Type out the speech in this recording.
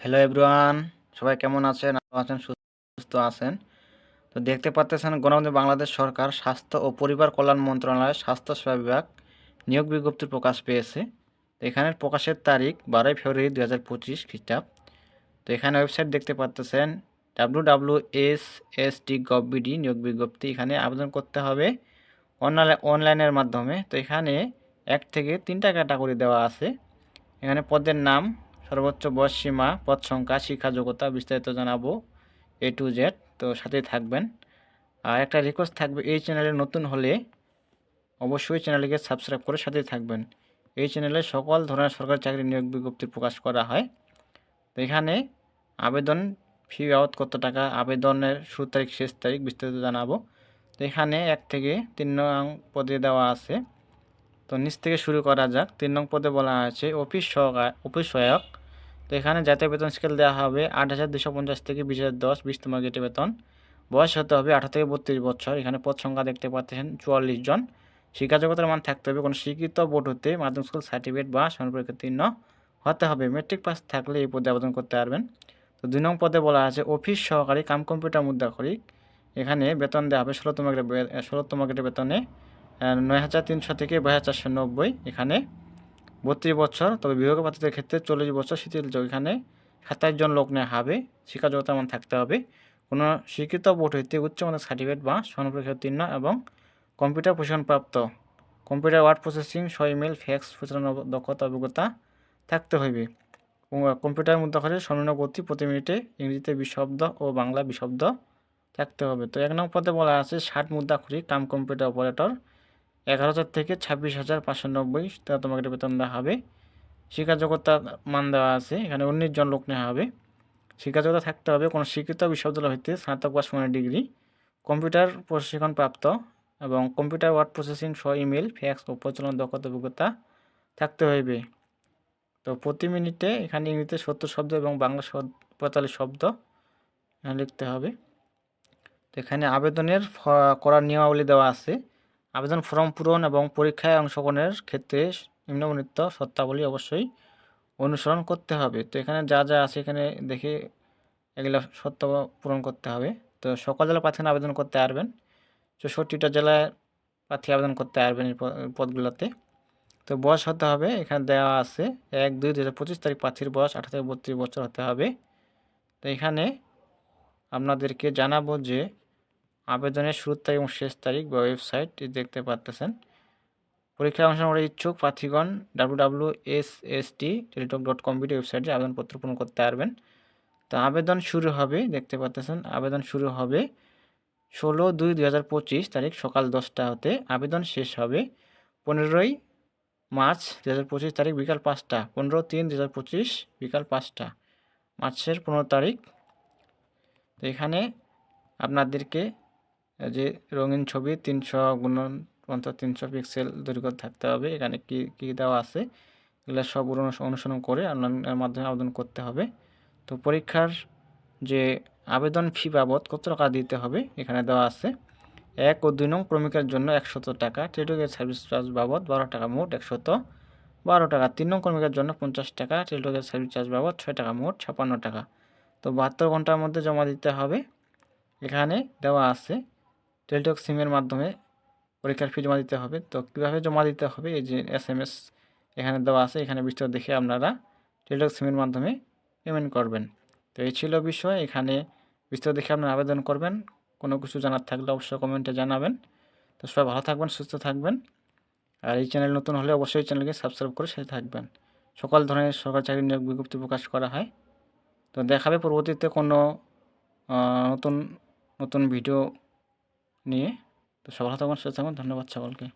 Hello everyone সবাই কেমন আছেন? আছেন সুস্থ আছেন। তো দেখতে পাচ্ছেন গণতন্ত্র বাংলাদেশ সরকার স্বাস্থ্য ও পরিবার কল্যাণ মন্ত্রণালয়ের স্বাস্থ্য সেবা বিভাগ নিয়োগ বিজ্ঞপ্তি প্রকাশ পেয়েছে। এখানের প্রকাশের তারিখ বারোই ফেব্রুয়ারি দু হাজার পঁচিশ খ্রিস্টাব্দ। তো এখানে ওয়েবসাইট দেখতে পাচ্ছেন W W S S T gov bd নিয়োগ বিজ্ঞপ্তি। এখানে আবেদন করতে হবে অনলাইন, অনলাইনের মাধ্যমে। তো এখানে এক থেকে তিনটা ক্যাটাগরি দেওয়া আছে। এখানে পদের নাম সর্বোচ্চ বয়স সীমা পদ সংখ্যা, শিক্ষা যোগ্যতা বিস্তারিত জানাব এ টু জেড তো সাথেই থাকবেন। আর একটা রিকোয়েস্ট থাকবে, এই চ্যানেলে নতুন হলে অবশ্যই চ্যানেলকে সাবস্ক্রাইব করে সাথেই থাকবেন। এই চ্যানেলে সকল ধরনের সরকারি চাকরি নিয়োগ বিজ্ঞপ্তি প্রকাশ করা হয়। তো এখানে আবেদন ফি বাবদ কত টাকা, আবেদনের শুরু তারিখ, শেষ তারিখ বিস্তারিত জানাব। তো এখানে এক থেকে তিন নং পদে দেওয়া আছে। তো নিচ থেকে শুরু করা যাক। তিন নং পদে বলা আছে, অফিস সহকার, অফিস সহায়ক তো এখানে জাতীয় বেতন স্কেল দেওয়া হবে আট হাজার দুশো পঞ্চাশ থেকে বিশ হাজার দশ, বিশতম গেটে বেতন। বয়স হতে হবে আঠারো থেকে বত্রিশ বছর। এখানে পদ সংখ্যা দেখতে পাচ্ছেন চুয়াল্লিশ জন। শিক্ষাযোগ্যতার মান থাকতে হবে কোনো শিক্ষিত বোর্ড হতে মাধ্যমিক স্কুল সার্টিফিকেট বা সমপরীক্ষা উত্তীর্ণ হতে হবে। মেট্রিক পাস থাকলে এই পদে আবেদন করতে পারবেন। তো দুই নং পদে বলা আছে অফিস সহকারী কাম কম্পিউটার মুদ্রাক্ষরিক। এখানে বেতন দেওয়া হবে ষোলোতম ষোলোতম গ্রেডের বেতনে নয় হাজার তিনশো থেকে বাইশ হাজার চারশো নব্বই। এখানে বত্রিশ বছর, তবে বিভাগ প্রার্থীদের ক্ষেত্রে চল্লিশ বছর শিথিল যোগ এখানে সাতাশ জন লোক নেওয়া হবে শিক্ষা যোগ্যতা মান থাকতে হবে। কোনো শিক্ষিত বোর্ড হইতে উচ্চমানের সার্টিফিকেট বা স্বর্ণপরীক্ষা উত্তীর্ণ এবং কম্পিউটার প্রশিক্ষণপ্রাপ্ত। কম্পিউটার ওয়ার্ড প্রসেসিং ছয় ইমেল ফ্যাক্স প্রচালনা দক্ষতা অভিজ্ঞতা থাকতে হইবে। কম্পিউটার মুদ্রাক্ষরে সর্বনিম্ন গতি প্রতি মিনিটে ইংরেজিতে বিশব্দ ও বাংলা বিশব্দ থাকতে হবে। তো এক নম্বর পদে বলা আছে, ষাট মুদ্রাক্ষরিক কাম কম্পিউটার অপারেটর এগারো হাজার থেকে ছাব্বিশ হাজার পাঁচশো নব্বই তা তোমাকে বেতন দেওয়া হবে। শিক্ষাযোগ্যতা মান দেওয়া আছে, এখানে উনিশ জন লোক নেওয়া হবে। শিক্ষাযোগ্যতা থাকতে হবে কোনো শিক্ষিত বিশ্ববিদ্যালয় হইতে স্নাতক বা সমানের ডিগ্রি। কম্পিউটার প্রশিক্ষণ প্রাপ্ত এবং কম্পিউটার ওয়ার্ড প্রসেসিং সহ ইমেল, ফ্যাক্স ও প্রচলন দক্ষতা অভিজ্ঞতা থাকতে হইবে। তো প্রতি মিনিটে এখানে ইংরেজিতে সত্তর শব্দ এবং বাংলা পঁয়তাল্লিশ শব্দ লিখতে হবে। তো এখানে আবেদনের করার নিয়মাবলী দেওয়া আছে। আবেদন ফর্ম পূরণ এবং পরীক্ষায় অংশগ্রহণের ক্ষেত্রে নিম্নবর্ণিত সত্তাবলী অবশ্যই অনুসরণ করতে হবে। তো এখানে যা যা আছে এখানে দেখে এগুলো সত্য পূরণ করতে হবে। তো সকল জেলা প্রার্থী আবেদন করতে পারবেন। চৌষট্টিটা জেলায় প্রার্থী আবেদন করতে পারবেন পদগুলোতে। তো বয়স হতে হবে, এখানে দেওয়া আছে এক, দুই দু পঁচিশ তারিখ প্রার্থীর বয়স, আঠারো থেকে বত্রিশ বছর হতে হবে। তো এখানে আপনাদেরকে জানাব যে আবেদনের শুরুর তারিখ এবং শেষ তারিখ বা ওয়েবসাইট দেখতে পারতেছেন। পরীক্ষায় অংশগ্রহণ করার ইচ্ছুক প্রার্থীগণ W S S T Teletalk dot com BD ওয়েবসাইটে আবেদনপত্র পূরণ করতে পারবেন। তো আবেদন শুরু হবে, দেখতে পাচ্ছেন আবেদন শুরু হবে ষোলো দুই দুই হাজার পঁচিশ তারিখ সকাল দশটা হতে। আবেদন শেষ হবে পনেরোই মার্চ দু হাজার পঁচিশ তারিখ বিকাল পাঁচটা, পনেরো তিন দু হাজার পঁচিশ বিকাল পাঁচটা, মার্চের পনেরো তারিখ। তো এখানে আপনাদেরকে যে রঙিন ছবি, তিনশো গুণন পঞ্চাশ, তিনশো পিক্সেল দৈর্ঘ্য থাকতে হবে। এখানে কি, কী দেওয়া আছে? এগুলো সব অনুসরণ করে অনলাইনের মাধ্যমে আবেদন করতে হবে। তো পরীক্ষার যে আবেদন ফি বাবদ কত টাকা দিতে হবে, এখানে দেওয়া আছে। এক ও দুই নং ক্রমিকের জন্য একশত টাকা, টেলিটকের সার্ভিস চার্জ বাবদ বারো টাকা মোট একশত। বারো টাকা, তিন নং ক্রমিকের জন্য পঞ্চাশ টাকা, টেলিটকের সার্ভিস চার্জ বাবদ ছয় টাকা মোট ছাপান্ন টাকা। তো বাহাত্তর ঘণ্টার মধ্যে জমা দিতে হবে। এখানে দেওয়া আছে টেলিটক সিমের মাধ্যমে পরীক্ষার ফি জমা দিতে হবে। তো কীভাবে জমা দিতে হবে? এই যে এস এম এস এখানে দেওয়া আছে, এখানে বিস্তারিত দেখে আপনারা টেলিটক সিমের মাধ্যমে পেমেন্ট করবেন। তো এই ছিল বিষয়, এখানে বিস্তারিত দেখে আপনারা আবেদন করবেন। কোনো কিছু জানার থাকলে অবশ্যই কমেন্টে জানাবেন। তো সবাই ভালো থাকবেন, সুস্থ থাকবেন। আর এই চ্যানেল নতুন হলে অবশ্যই চ্যানেলকে সাবস্ক্রাইব করে সাথে থাকবেন। সকল ধরনের সরকারি চাকরি নিয়োগ বিজ্ঞপ্তি প্রকাশ করা হয়। তো দেখাবে পরবর্তীতে কোনো নতুন নতুন ভিডিও নিয়ে। তো সবাই থাকুন সাথে থাকুন ধন্যবাদ সকলকে।